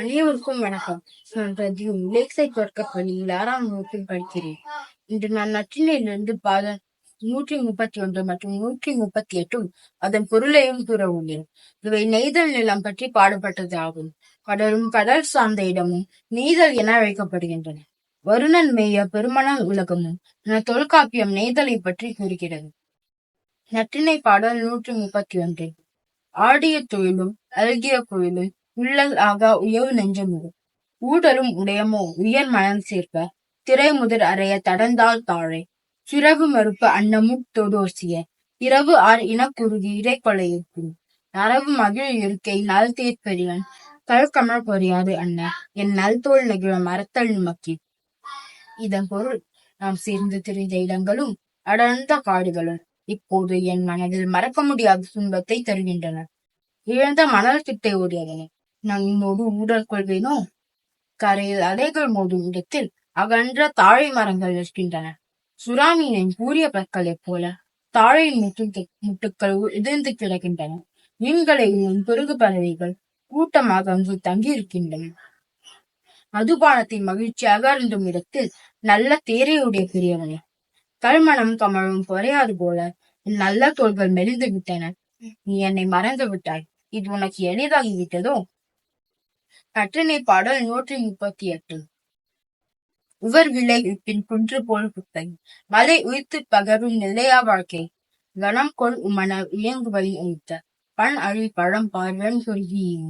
அனைவருக்கும் வணக்கம். நான் ரஜியும் லேக்சைட் தொடக்க பள்ளியில் ஆறாம் வகுப்பில் படிக்கிறேன். இன்று நான் நற்றினையிலிருந்து பாதம் நூற்றி முப்பத்தி ஒன்று மற்றும் நூற்றி முப்பத்தி எட்டும் அதன் பொருளையும் கூற உள்ளேன் இவை நெய்தல் நிலம் பற்றி பாடப்பட்டது ஆகும் கடலும் கடல் சார்ந்த இடமும் நெய்தல் என அழைக்கப்படுகின்றன. வருணன் மேய பெருமணல் உலகமும் என தொல்காப்பியம் நெய்தலை பற்றி கூறுகிறது. நற்றினை பாடல் நூற்றி முப்பத்தி ஒன்று ஆடிய தொழிலும் அழகிய கோயிலும் உள்ளல் ஆகா உயவு நெஞ்சமுடு. ஊடலும் உடையமோ உயர் மனம் சேர்ப்ப திரை முதல் அறைய தடந்தால் தாழை. சிறகு மறுப்பு அன்னமுட் தொடோசிய. இரவு ஆர் இனக்குருகி இடைக்கொலை கொலையிருக்கும் நரவு மகிழ் இருக்கை நல் தேர்ப்பெரியன் கல்கமல் பொறியாது அண்ண என் நல்தோல் நெகிழ மரத்தல் நுமக்கி. இதன் பொருள் நாம் சேர்ந்து திரிந்த இடங்களும் அடர்ந்த காடுகளும். இப்போது என் மனதில் மறக்க முடியாத துன்பத்தை தருகின்றன. இழந்த மணல் திட்டை ஓடியதனை. நம்மோடு ஊடல் கொள்வேனோ கரையில் அலைகள் மோதும் இடத்தில் அகன்ற தாழை மரங்கள் இருக்கின்றன சுறாமீனின் கூறிய பற்களைப் போல தாழை முட்டு முட்டுக்கள் எதிர்ந்து கிடக்கின்றன. மீன்களை பெருகு பறவைகள் கூட்டமாக அங்கு தங்கியிருக்கின்றன. மதுபானத்தின் மகிழ்ச்சியாக அருந்தும் இடத்தில் நல்ல தேரையுடைய பெரியவனே. கல்மணம் கமழும் குறையாது போல நல்ல தோள்கள் மெலிந்து விட்டன நீ என்னை மறந்து விட்டாய் இது உனக்கு எளிதாகி விட்டதோ கற்றனை பாடல் நூற்றி முப்பத்தி எட்டு உவர் விலை பின் குன்று போல் குத்தை. மலை உயிர்த்து பகரும் நிலையா வாழ்க்கை. கனம் கொள் உமன இயங்குவதை அழித்த பண் அழி பழம் பார்வன் சொல்கியும்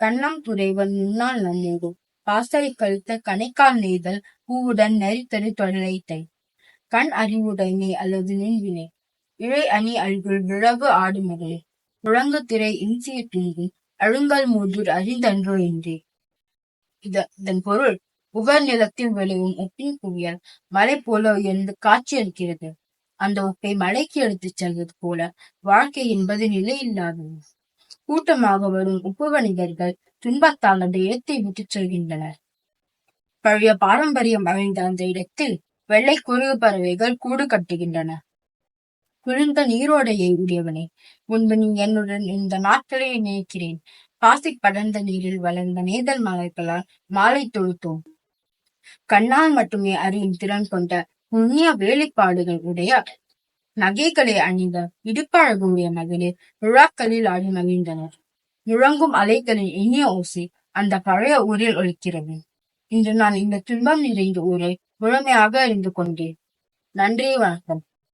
கண்ணம் துறைவன் முன்னால் நன்னேகும் பாசறை கழுத்த கணைக்கால் நெய்தல் பூவுடன் நெறித்தரு தொழிலைத்தை கண் அறிவுடைமை அல்லது நின்வினை இழை அணி அழிவுள் விழவு ஆடு முழங்கு திரை இன்சிய துங்கும். அழுங்கல் மூதூர் அறிந்தன்றோ என்றே இதன் பொருள் புகழ் நிலத்தில் விளையும் உப்பின் குவியல் மலை போல உயர்ந்து காட்சியளிக்கிறது அந்த உப்பை மலைக்கு எடுத்துச் செல்வது போல வாழ்க்கை என்பது நிலை இல்லாதது கூட்டமாக வரும் உப்பு வணிகர்கள் துன்பத்தால் அந்த இடத்தை விட்டுச் செல்கின்றனர். பழைய பாரம்பரியம் அமைந்த அந்த இடத்தில் வெள்ளை குறுகு பறவைகள் கூடு கட்டுகின்றன. விழுந்த நீரோடையை உடையவனே. முன்பு நீ என்னுடன் இந்த நாட்களை நினைக்கிறேன். பாசி படர்ந்த நீரில் வளர்ந்த நேதல் மலர்களால் மாலை தொழுத்தோம். கண்ணால் மட்டுமே அறியும் திறன் கொண்ட புண்ணிய வேலைப்பாடுகள் உடைய நகைகளை அணிந்த இடுப்பழகுடைய மகளிர் விழாக்களில் ஆடி மகிழ்ந்தனர். முழங்கும் அலைகளின் இனிய ஓசை அந்த பழைய ஊரில் ஒழிக்கிறது இன்று நான் இந்த துன்பம் நிறைந்த ஊரை முழுமையாக அறிந்து கொண்டேன். நன்றி வணக்கம்.